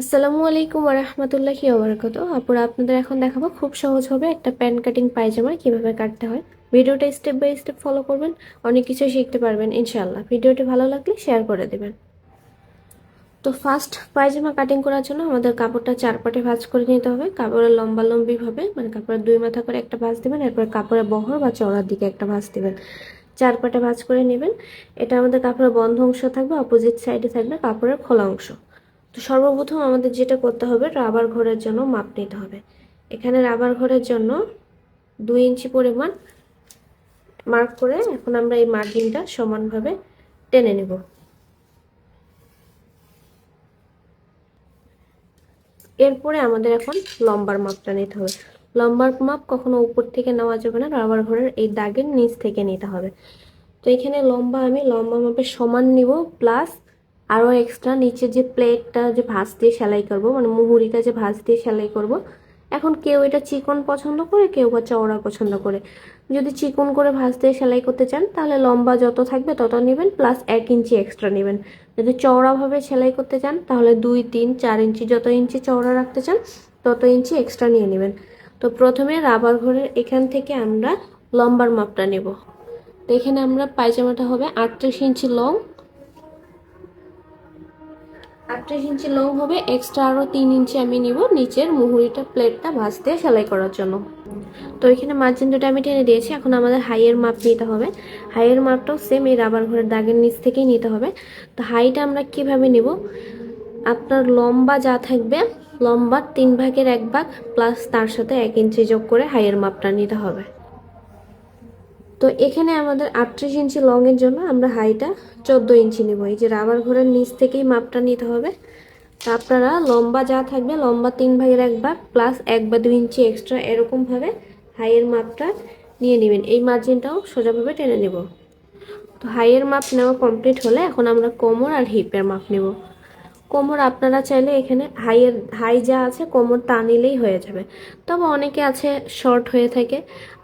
আসসালামু আলাইকুম রহমতুল্লাহি ওবরাকাত আপুরা, আপনাদের এখন দেখাবো খুব সহজ হবে একটা প্যান কাটিং পায়জামা কীভাবে কাটতে হয়। ভিডিওটা স্টেপ বাই স্টেপ ফলো করবেন, অনেক কিছু শিখতে পারবেন ইনশাআল্লাহ। ভিডিওটি ভালো লাগলে শেয়ার করে দেবেন। তো ফার্স্ট পায়জামা কাটিং করার জন্য আমাদের কাপড়টা চার পাটে ভাঁজ করে নিতে হবে। কাপড়ের লম্বা লম্বিভাবে মানে কাপড়ের দুই মাথা করে একটা ভাঁজ দেবেন, এরপর কাপড়ের বহর বা চড়ার দিকে একটা ভাঁজ দেবেন। চার পাটে ভাঁজ করে নেবেন। এটা আমাদের কাপড়ের বন্ধ অংশ থাকবে অপোজিট সাইডে থাকবে কাপড়ের খোলা অংশ। তো সর্বপ্রথম আমাদের যেটা করতে হবে, রাবার ঘরের জন্য মাপ নিতে হবে। এখানে রাবার ঘরের জন্য দুই ইঞ্চি পরিমাণ মার্ক করে এখন আমরা এই মার্জিনটা সমানভাবে টেনে নেব। এরপরে আমাদের এখন লম্বার মাপটা নিতে হবে। লম্বার মাপ কখনো উপর থেকে নেওয়া যাবে না, রাবার ঘরের এই দাগের নিচ থেকে নিতে হবে। তো এখানে লম্বা আমি লম্বা মাপে সমান নিব, প্লাস আরও এক্সট্রা নিচে যে প্লেটটা যে ভাঁজ দিয়ে সেলাই করব মানে মুহুরিটা যে ভাঁজ দিয়ে সেলাই করব, এখন কেউ এটা চিকন পছন্দ করে, কেউ বা চওড়া পছন্দ করে। যদি চিকন করে ভাঁজ দিয়ে সেলাই করতে চান, তাহলে লম্বা যত থাকবে তত নেবেন প্লাস এক ইঞ্চি এক্সট্রা নেবেন। যদি চওড়াভাবে সেলাই করতে চান, তাহলে দুই, তিন, চার ইঞ্চি যত ইঞ্চি চওড়া রাখতে চান, তত ইঞ্চি এক্সট্রা নিয়ে নেবেন। তো প্রথমে রাবার ঘরের এখান থেকে আমরা লম্বার মাপটা নেব। তো এখানে আমরা পায়জামাটা হবে আটত্রিশ ইঞ্চি লং আটত্রিশ ইঞ্চি লং হবে এক্সট্রা আরও তিন ইঞ্চি আমি নিব নিচের মুহুরিটা প্লেটটা ভাঁজতে সেলাই করার জন্য। তো এখানে মার্জিন দুটো আমি টেনে দিয়েছি, এখন আমাদের হাইয়ের মাপ নিতে হবে। হাইয়ের মাপটাও সেম এই রাবার ঘরের দাগের নিচ থেকেই নিতে হবে। তো হাইটা আমরা কীভাবে নিব? আপনার লম্বা যা থাকবে, লম্বা তিন ভাগের এক ভাগ প্লাস তার সাথে এক ইঞ্চি যোগ করে হাইয়ের মাপটা নিতে হবে। তো এখানে আমাদের আটত্রিশ ইঞ্চি লংয়ের জন্য আমরা হাইটা চোদ্দ ইঞ্চি নেব। এই যে রাবার ঘরের নিচ থেকেই মাপটা নিতে হবে। তা আপনারা লম্বা যা থাকবে, লম্বা তিন ভাগের এক ভাগ প্লাস এক বা দুই ইঞ্চি এক্সট্রা এরকমভাবে হাইয়ের মাপটা নিয়ে নেবেন। এই মার্জিনটাও সোজাভাবে টেনে নেব। তো হাইয়ের মাপ নেওয়া কমপ্লিট হলে এখন আমরা কোমর আর হিপের মাপ নেব। কোমর আপনারা চাইলে এখানে হাইয়ের হাই যা আছে কোমর তা নিলেই হয়ে যাবে। তবে অনেকে আছে শর্ট হয়ে থাকে,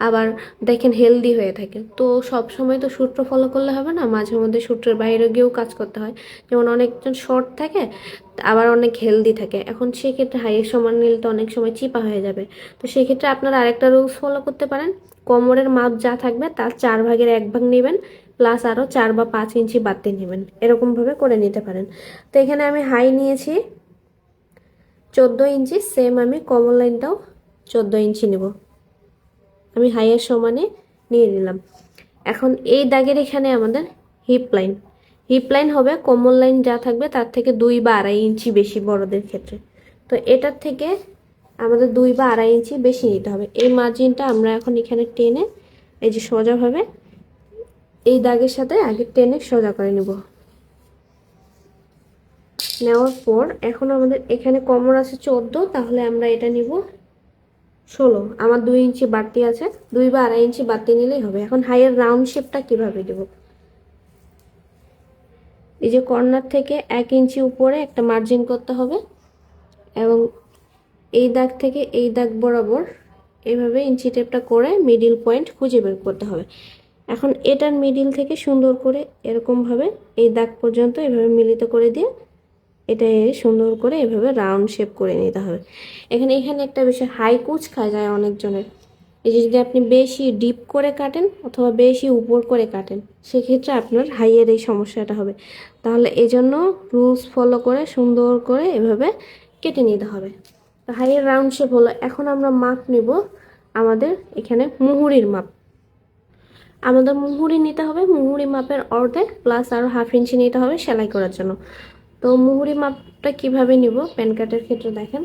আবার দেখেন হেলদি হয়ে থাকে। তো সব সময় তো সূত্র ফলো করলে হবে না? মাঝে মধ্যে সূত্রের বাইরে গিয়েও কাজ করতে হয়। যেমন অনেকজন শর্ট থাকে, আবার অনেক হেলদি থাকে। এখন সেক্ষেত্রে হাইয়ের সমান নিলে তো অনেক সময় চিপা হয়ে যাবে। তো সেক্ষেত্রে আপনারা আরেকটা রুলস ফলো করতে পারেন। কোমরের মাপ যা থাকবে তার চার ভাগের এক ভাগ নেবেন প্লাস আরও চার বা পাঁচ ইঞ্চি বাড়তে নেবেন। এরকমভাবে করে নিতে পারেন। তো এখানে আমি হাই নিয়েছি, চোদ্দ ইঞ্চি সেম আমি কমন লাইনটাও চোদ্দ ইঞ্চি নেব। আমি হাইয়ের সমানে নিয়ে নিলাম। এখন এই দাগের এখানে আমাদের হিপ লাইন হিপ লাইন হবে কমন লাইন যা থাকবে তার থেকে দুই বা আড়াই ইঞ্চি বেশি বড়দের ক্ষেত্রে। তো এটার থেকে আমাদের দুই বা আড়াই ইঞ্চি বেশি নিতে হবে। এই মার্জিনটা আমরা এখন এখানে টেনে, এই যে সোজাভাবে এই দাগের সাথে আগে টেনে সোজা করে নেব। নেওয়ার পর এখন আমাদের এখানে কমর আছে চোদ্দ, তাহলে আমরা এটা নিব ষোলো। আমার দুই ইঞ্চি বাড়তি আছে, দুই বা আড়াই ইঞ্চি বাড়তি নিলেই হবে। এখন হাইয়ের রাউন্ড শেপটা কীভাবে দেব? এই যে কর্নার থেকে এক ইঞ্চি উপরে একটা মার্জিন করতে হবে এবং এই দাগ থেকে এই দাগ বরাবর এভাবে ইঞ্চি টেপটা করে মিডিল পয়েন্ট খুঁজে বের করতে হবে। এখন এটার মিডিল থেকে সুন্দর করে এরকমভাবে এই দাগ পর্যন্ত এভাবে মিলিত করে দিয়ে এটা সুন্দর করে এভাবে রাউন্ড শেপ করে নিতে হবে। এখানে এখানে একটা বিষয় হাই কুচ খায় যায় অনেকজনের। এই যে যদি আপনি বেশি ডিপ করে কাটেন অথবা বেশি উপর করে কাটেন, সেক্ষেত্রে আপনার হাইয়ের এই সমস্যাটা হবে। তাহলে এজন্য রুলস ফলো করে সুন্দর করে এভাবে কেটে নিতে হবে। হাইয়ের রাউন্ড শেপ হলো, এখন আমরা মাপ নেব আমাদের এখানে মুহুরির মাপ। আমাদের মুহুরি নিতে হবে, মুহুরি মাপের অর্ধেক প্লাস আরও হাফ ইঞ্চি নিতে হবে সেলাই করার জন্য। তো মুহুরি মাপটা কীভাবে নিব? প্যান কার্ডের ক্ষেত্রে দেখেন,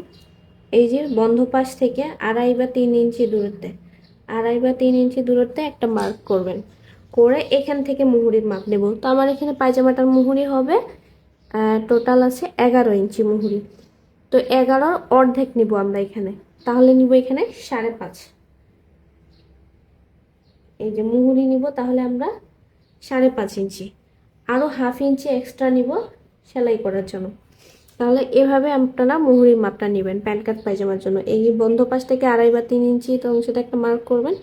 এই যে বন্ধ পাশ থেকে আড়াই বা তিন ইঞ্চি দূরত্বে, আড়াই বা তিন ইঞ্চি দূরত্বে একটা মার্ক করবেন। করে এখান থেকে মুহুরির মাপ নেব। তো আমার এখানে পায়জামাটার মুহুরি হবে টোটাল আছে এগারো ইঞ্চি মুহুরি। তো এগারোর অর্ধেক নিব আমরা এখানে। তাহলে নিব এখানে সাড়ে পাঁচ। এই যে মুহুরি নিব, তাহলে আমরা সাড়ে পাঁচ ইঞ্চি। আরও হাফ ইঞ্চি এক্সট্রা নিব সেলাই করার জন্য। তাহলে এভাবে আপনারা মুহুরির মাপটা নেবেন, প্যান্ট কাট পায়জামার জন্য। এই বন্ধ পাশ থেকে আড়াই বা তিন ইঞ্চি, তো অংশটা একটা মার্ক করবেন।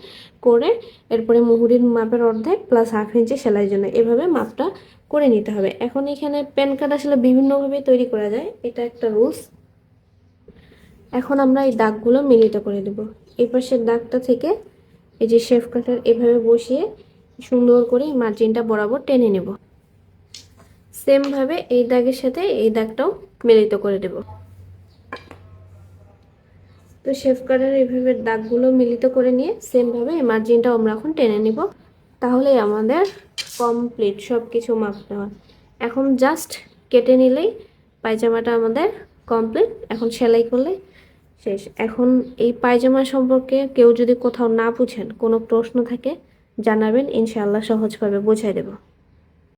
করে এরপরে মুহুরির মাপের অর্ধেক প্লাস হাফ ইঞ্চি সেলাইয়ের জন্য। এভাবে মাপটা করে নিতে হবে। এখন এখানে প্যান কার্ড আসলে বিভিন্নভাবে তৈরি করা যায়। এটা একটা রুলস এখন আমরা এই দাগগুলো মিলিত করে দেব এই পাশের দাগটা থেকে এই যে শেফ কাটার এভাবে বসিয়ে সুন্দর করে এই মার্জিনটা বরাবর টেনে নেব। সেমভাবে এই দাগের সাথে এই দাগটাও মিলিত করে দেব তো শেফ কাটার এইভাবে দাগগুলো মিলিত করে নিয়ে সেমভাবে এই মার্জিনটাও আমরা এখন টেনে নেব। তাহলেই আমাদের কমপ্লিট সব কিছু মাপ নেওয়া এখন জাস্ট কেটে নিলেই পায়জামাটা আমাদের কমপ্লিট এখন সেলাই করলে শেষ। এখন এই পায়জামা সম্পর্কে কেউ যদি কোথাও না বুঝেন, কোনো প্রশ্ন থাকে, জানাবেন, ইনশাআল্লাহ সহজভাবে বোঝাই দেবো।